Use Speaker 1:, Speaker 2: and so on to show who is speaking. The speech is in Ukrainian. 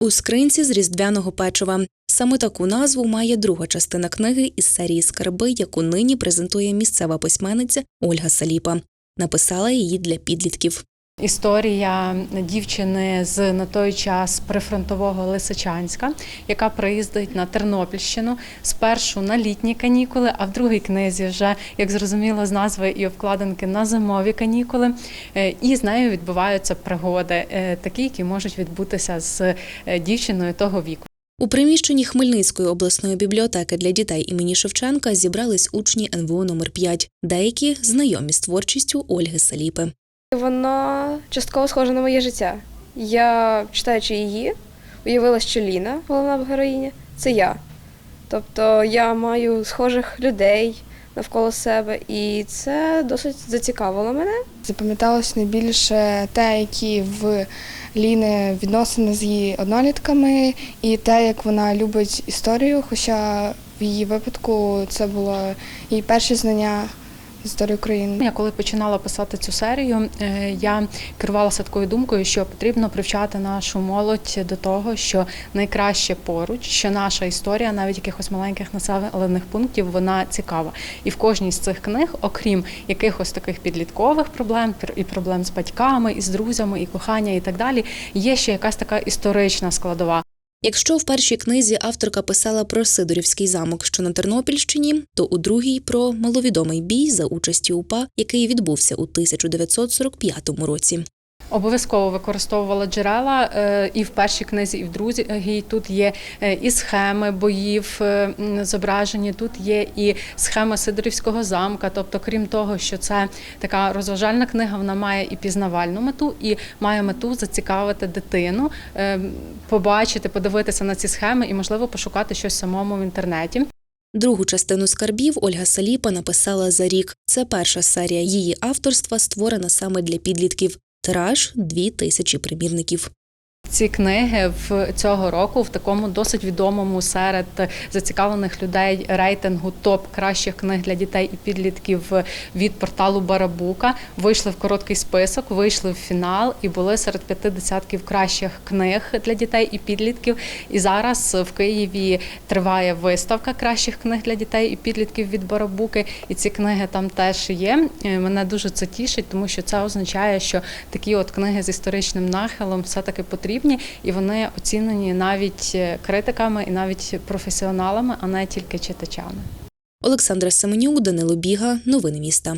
Speaker 1: У скринці з різдвяного печива. Саме таку назву має друга частина книги із серії Скарби, яку нині презентує місцева письменниця Ольга Саліпа. Написала її для підлітків.
Speaker 2: Історія дівчини з на той час прифронтового Лисичанська, яка приїздить на Тернопільщину спершу на літні канікули, а в другій книзі вже, як зрозуміло, з назви і обкладинки на зимові канікули. Е, І з нею відбуваються пригоди, е, такі, які можуть відбутися з е, дівчиною того віку.
Speaker 1: У приміщенні Хмельницької обласної бібліотеки для дітей імені Шевченка зібрались учні НВО номер 5 деякі знайомі з творчістю Ольги Саліпи.
Speaker 3: Воно частково схоже на моє життя. Я, читаючи її, уявила, що Ліна, головна героїня, це я. Тобто я маю схожих людей навколо себе, і це досить зацікавило мене.
Speaker 4: Запам'яталось найбільше те, які в Ліни відносини з її однолітками, і те, як вона любить історію. Хоча в її випадку це було її перші знання історії України.
Speaker 2: Я коли починала писати цю серію, е, я керувалася такою думкою, що потрібно привчати нашу молодь до того, що найкраще поруч, що наша історія, навіть якихось маленьких населених пунктів, вона цікава. І в кожній з цих книг, окрім якихось таких підліткових проблем, і проблем з батьками, і з друзями, і кохання, і так далі, є ще якась така історична складова.
Speaker 1: Якщо в першій книзі авторка писала про Сидорівський замок, що на Тернопільщині, то у другій про маловідомий бій за участі УПА, який відбувся у 1945 році.
Speaker 2: Обов'язково використовувала джерела е, і в першій книзі, і в другій. Тут є е, і схеми боїв е, зображені, тут є і схема Сидорівського замка. Тобто, крім того, що це така розважальна книга, вона має і пізнавальну мету, і має мету зацікавити дитину, побачити, подивитися на ці схеми і, можливо, пошукати щось самому в інтернеті.
Speaker 1: Другу частину скарбів Ольга Саліпа написала за рік. Це перша серія її авторства, створена саме для підлітків. Тираж дві тисячі примірників.
Speaker 2: Ці книги в цього року в такому досить відомому серед зацікавлених людей рейтингу топ кращих книг для дітей і підлітків від порталу Барабука вийшли в короткий список, вийшли в фінал і були серед п'яти десятків кращих книг для дітей і підлітків. І зараз в Києві триває виставка кращих книг для дітей і підлітків від Барабуки. І ці книги там теж є. Е, Мене дуже це тішить, тому що це означає, що такі от книги з історичним нахилом все таки потрібні, і вони оцінені навіть е, критиками і навіть професіоналами, а не тільки читачами.
Speaker 1: Олександра Семенюк, Данило Біга. Новини міста.